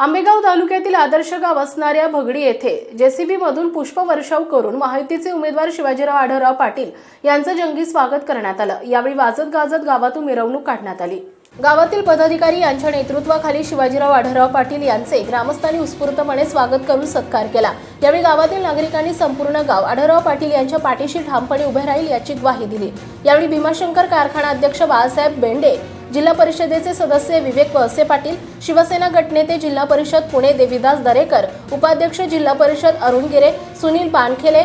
आंबेगाव तालुक्यातील आदर्श गाव असणाऱ्या भगडी येथे जेसीबी मधून पुष्पवर्षाव करून महायुतीचे उमेदवार शिवाजीराव आढळराव पाटील यांचं जंगी स्वागत करण्यात आलं. यावेळी वाजत गाजत गावातून मिरवणूक काढण्यात आली. गावातील पदाधिकारी यांच्या नेतृत्वाखाली शिवाजीराव आढळराव पाटील यांचे ग्रामस्थांनी उत्स्फूर्तपणे स्वागत करून सत्कार केला. यावेळी गावातील नागरिकांनी संपूर्ण गाव आढळराव पाटील यांच्या पाठीशी ठामपणे उभे राहील याची ग्वाही दिली. यावेळी भीमाशंकर कारखाना अध्यक्ष बाळासाहेब बेंडे जिल्हा परिषदेचे सदस्य विवेक वळसे पाटील शिवसेना गटनेते जिल्हा परिषद पुणे देवीदास दरेकर उपाध्यक्ष जिल्हा परिषद अरुण गिरे सुनील पानखेले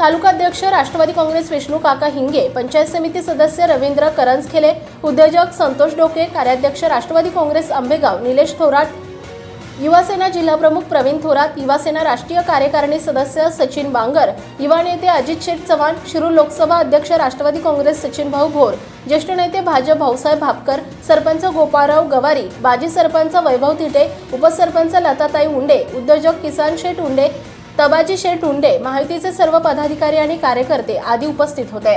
तालुकाध्यक्ष राष्ट्रवादी काँग्रेस विष्णू काका हिंगे पंचायत समिती सदस्य रवींद्र करंजखेले उद्योजक संतोष डोके कार्याध्यक्ष राष्ट्रवादी काँग्रेस आंबेगाव निलेश थोराट युवासेना जिल्हाप्रमुख प्रवीण थोरात युवासेना राष्ट्रीय कार्यकारिणी सदस्य सचिन बांगर युवा नेते अजित शेठ चव्हाण शिरूर लोकसभा अध्यक्ष राष्ट्रवादी काँग्रेस सचिन भाऊ भोर ज्येष्ठ नेते भाजप भाऊसाहेब भापकर सरपंच गोपाळराव गवारी माजी सरपंच वैभव तिटे उपसरपंच लताताई उंडे उद्योजक किसान शेठ उंडे तबाजी शेठ उंडे माहितीचे सर्व पदाधिकारी आणि कार्यकर्ते आदी उपस्थित होते.